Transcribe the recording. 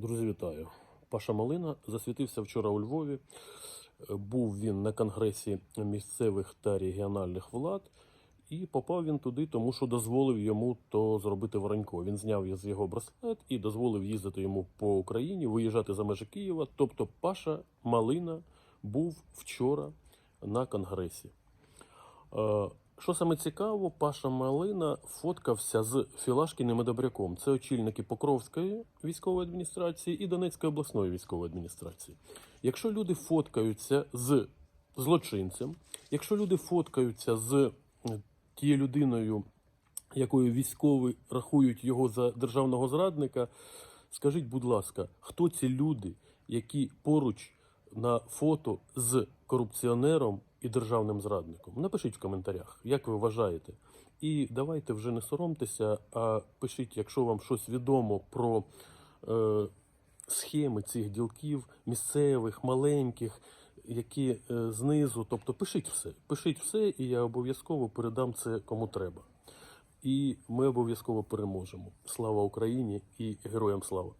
Друзі, вітаю. Паша Малина засвітився вчора у Львові. Е, Був він на конгресі місцевих та регіональних влад, і попав він туди, тому що дозволив йому то зробити Воронько. Він зняв з його браслет і дозволив їздити йому по Україні, виїжджати за межі Києва. Тобто Паша Малина був вчора на конгресі. Що саме цікаво, Паша Малина фоткався з Філашкіним і Добряком. Це очільники Покровської військової адміністрації і Донецької обласної військової адміністрації. Якщо люди фоткаються з злочинцем, якщо люди фоткаються з е, тією людиною, якою військові рахують його за державного зрадника, скажіть, будь ласка, хто ці люди, які поруч на фото з корупціонером і державним зрадником? Напишіть в коментарях, як ви вважаєте. І давайте вже не соромтеся, а пишіть, якщо вам щось відомо про е, схеми цих ділків, місцевих, маленьких, які е, знизу. Тобто пишіть все, пишіть все, і я обов'язково передам це кому треба. І ми обов'язково переможемо. Слава Україні і героям слава!